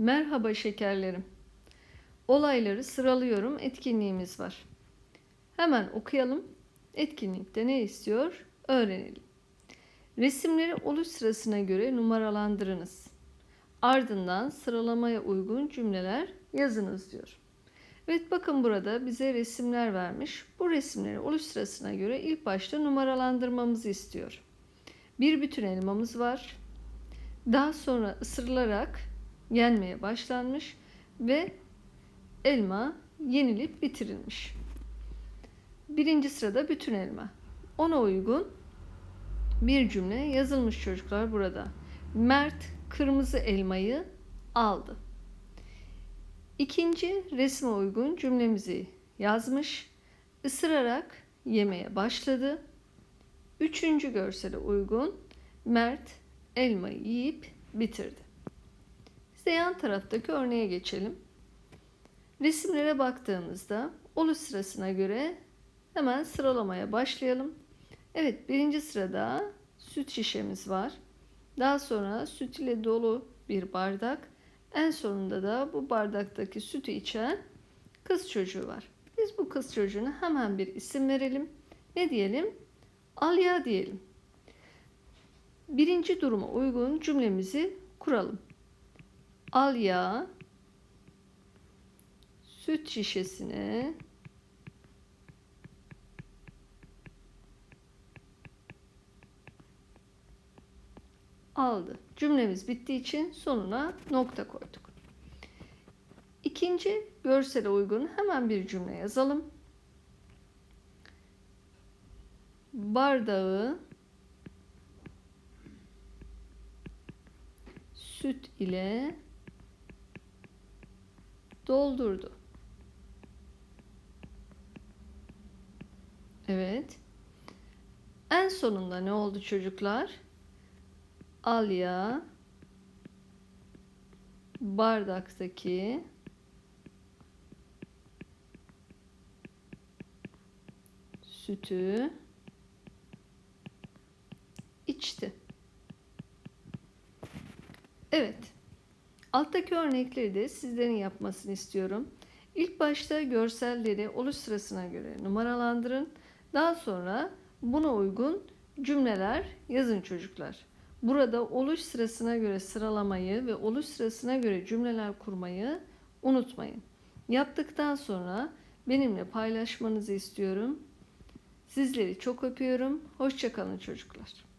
Merhaba şekerlerim. Olayları sıralıyorum. Etkinliğimiz var. Hemen okuyalım. Etkinlikte ne istiyor? Öğrenelim. Resimleri oluş sırasına göre numaralandırınız. Ardından sıralamaya uygun cümleler yazınız diyor. Evet bakın burada bize resimler vermiş. Bu resimleri oluş sırasına göre ilk başta numaralandırmamızı istiyor. Bir bütün elmamız var. Daha sonra ısırılarak yenmeye başlanmış ve elma yenilip bitirilmiş. Birinci sırada bütün elma. Ona uygun bir cümle yazılmış çocuklar burada. Mert kırmızı elmayı aldı. İkinci resme uygun cümlemizi yazmış. Isırarak yemeye başladı. Üçüncü görsele uygun Mert elmayı yiyip bitirdi. İşte yan taraftaki örneğe geçelim. Resimlere baktığımızda oluş sırasına göre hemen sıralamaya başlayalım. Evet birinci sırada süt şişemiz var. Daha sonra süt ile dolu bir bardak. En sonunda da bu bardaktaki sütü içen kız çocuğu var. Biz bu kız çocuğuna hemen bir isim verelim. Ne diyelim? Alya diyelim. Birinci duruma uygun cümlemizi kuralım. Alya süt şişesine aldı. Cümlemiz bittiği için sonuna nokta koyduk. İkinci görsele uygun hemen bir cümle yazalım. Bardağı süt ile doldurdu. Evet. En sonunda ne oldu çocuklar? Alya bardaktaki sütü içti. Evet. Alttaki örnekleri de sizlerin yapmasını istiyorum. İlk başta görselleri oluş sırasına göre numaralandırın. Daha sonra buna uygun cümleler yazın çocuklar. Burada oluş sırasına göre sıralamayı ve oluş sırasına göre cümleler kurmayı unutmayın. Yaptıktan sonra benimle paylaşmanızı istiyorum. Sizleri çok öpüyorum. Hoşçakalın çocuklar.